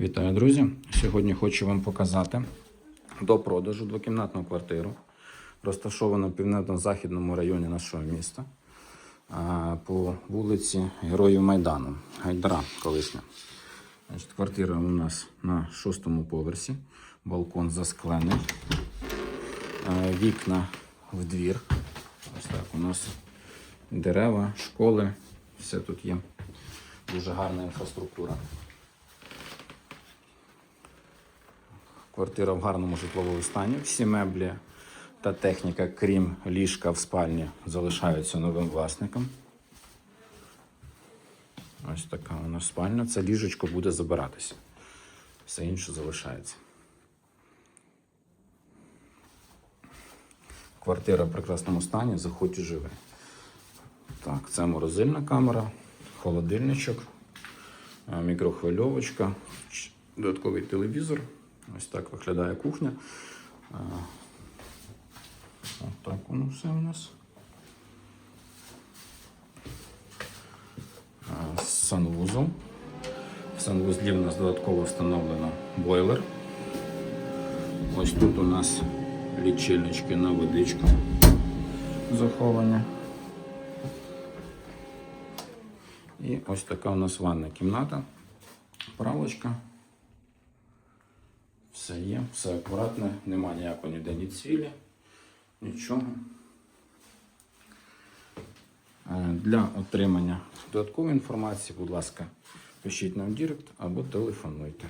Вітаю, друзі! Сьогодні хочу вам показати до продажу двокімнатну квартиру, розташована в північно-західному районі нашого міста по вулиці Героїв Майдану, Гайдара колишня. Значить, квартира у нас на шостому поверсі, балкон засклений, вікна в двір. Ось так у нас дерева, школи, все тут є. Дуже гарна інфраструктура. Квартира в гарному житловому стані. Всі меблі та техніка, крім ліжка в спальні, залишаються новим власником. Ось така у нас спальня. Це ліжечко буде забиратися. Все інше залишається. Квартира в прекрасному стані, заходь і живи. Так, це морозильна камера, холодильничок, мікрохвильовочка, додатковий телевізор. Ось так виглядає кухня. Е, Ось так воно все у нас. Е, Санвузол. В санвузлі у нас додатково встановлено бойлер. Ось тут у нас лічильнички на водичку заховані. І ось така у нас ванна кімната, правочка. Все є, все акуратне, нема ніякого ніде ні цвілі, нічого. Е, Для отримання додаткової інформації, будь ласка, пишіть нам в Директ або телефонуйте.